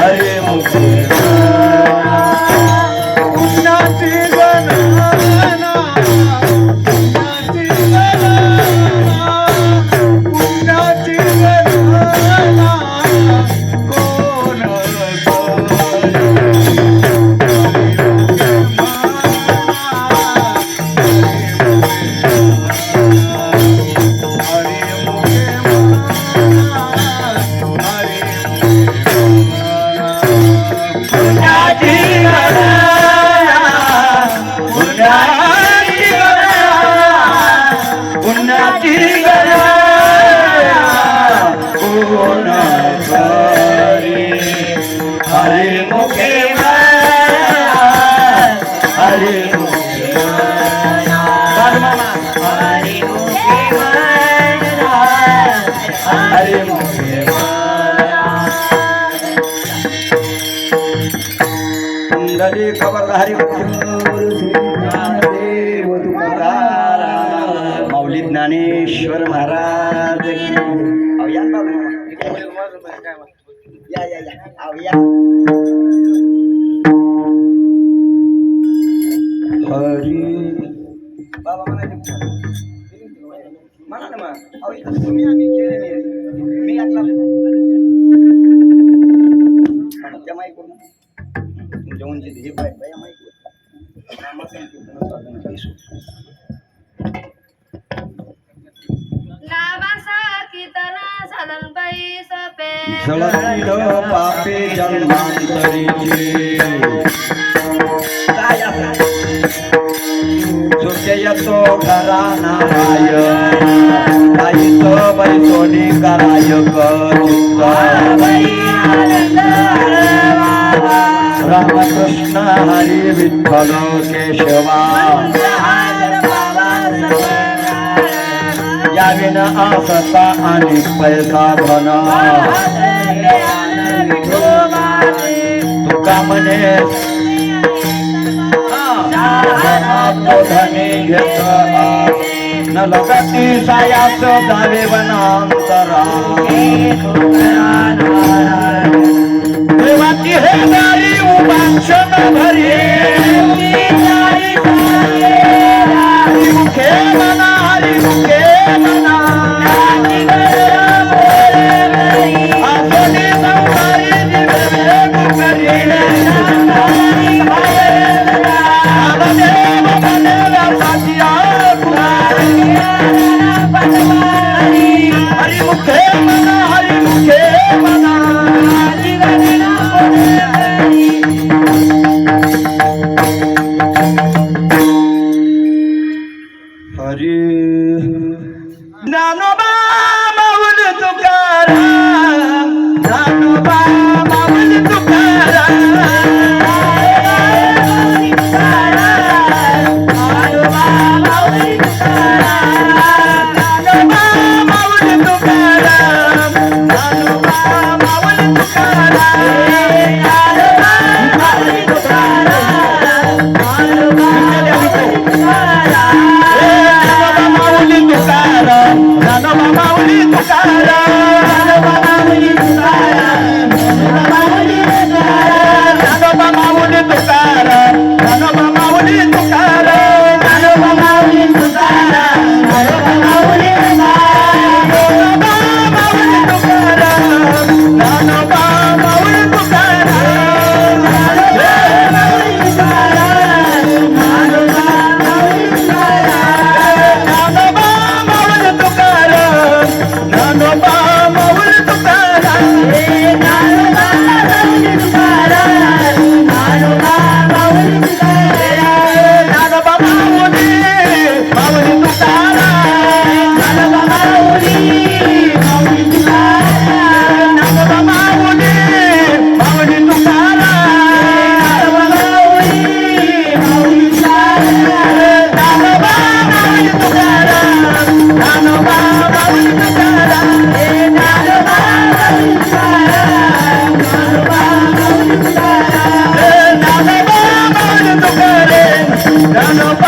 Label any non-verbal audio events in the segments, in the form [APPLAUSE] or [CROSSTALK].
हरे मुखे हरी मुखे कुंडली खबर हरी माऊली ज्ञानेश्वर महाराज. या या या हरी. बाबा म्हणा ना मग तुम्ही आम्ही येतो घराना माय काही तो बैसोनी कराय कचित्त रामकृष्ण हरी विठ्ठल केशवा. याविन आसता आणि पैसा धन. तुका म्हणे धनी घेत न लगती सायास जावे वनांतरा. देवाची हे नारी उपाक्षण भरी.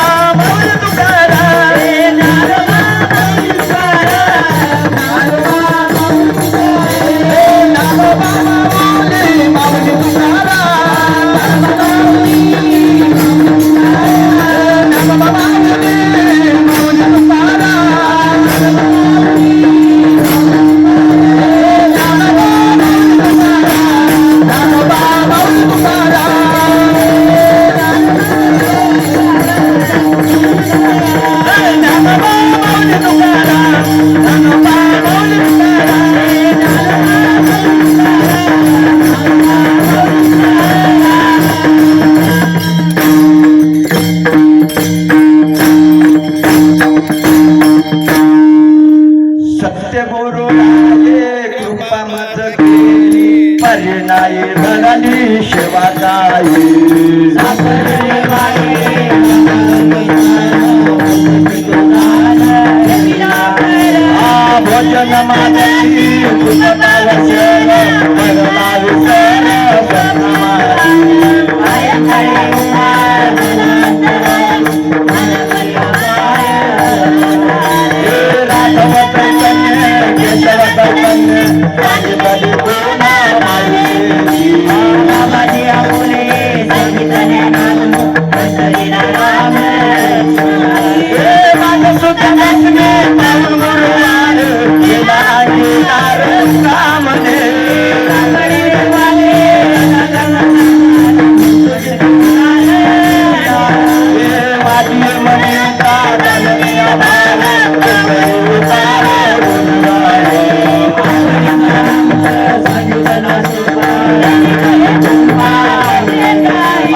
A mulher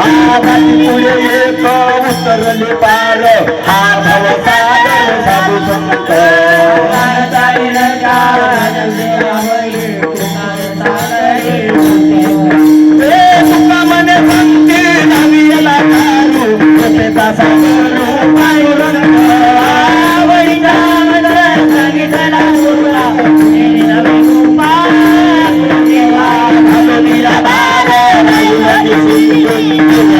पुढे एक उतरले पार. हा भव सागर साधू संत. Thank you.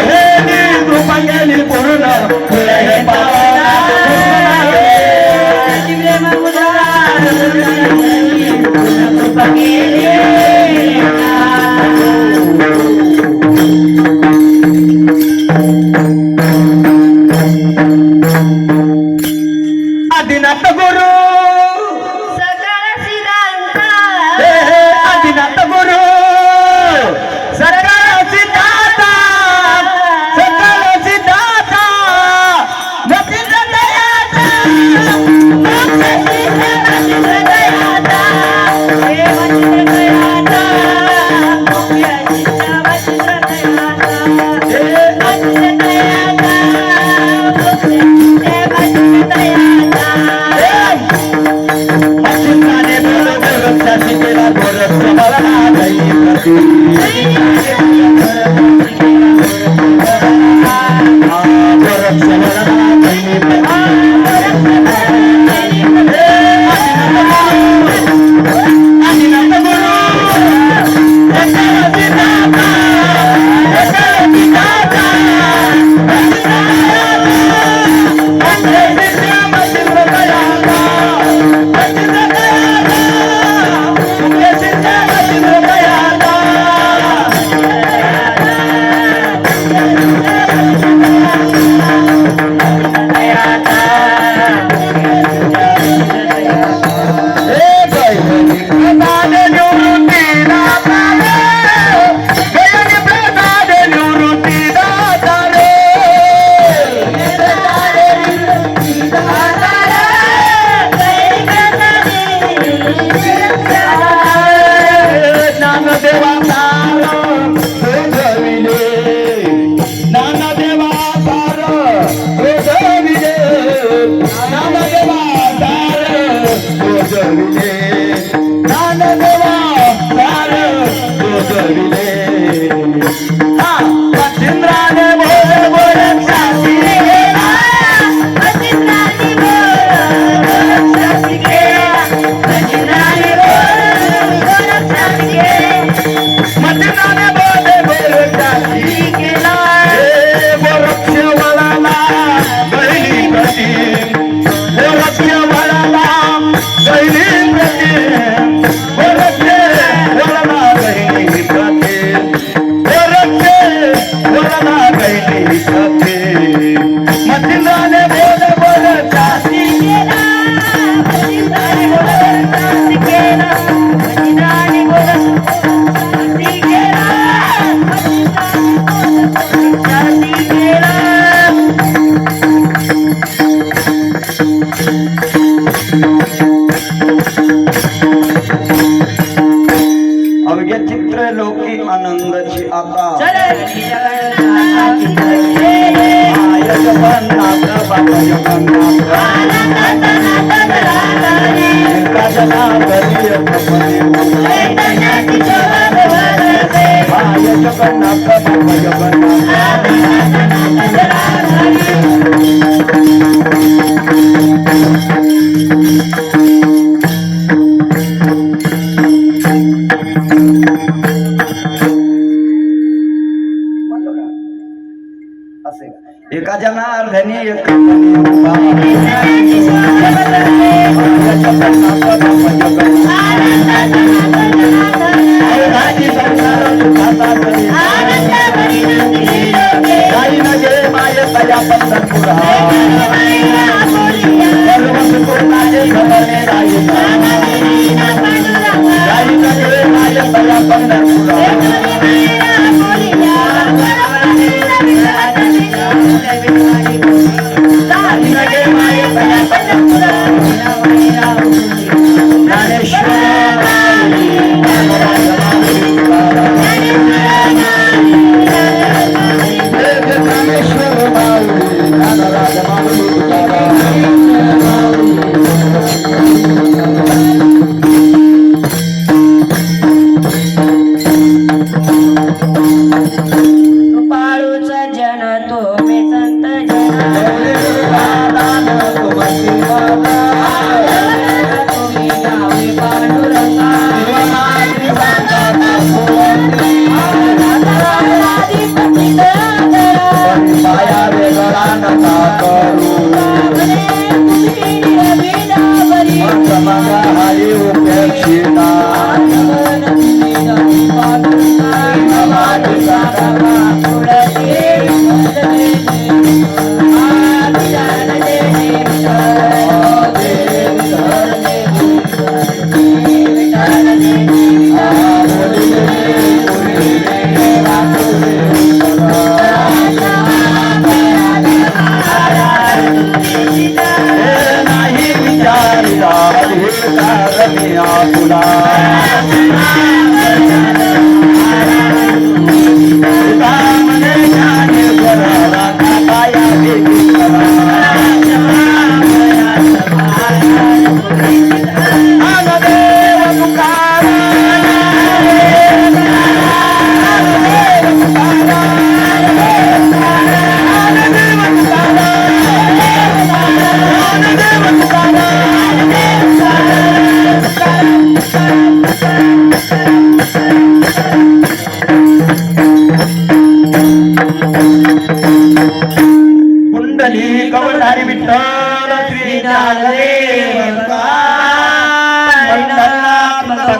Thank [LAUGHS] you. Ah, Bye. ராஜா பத்தன் புறா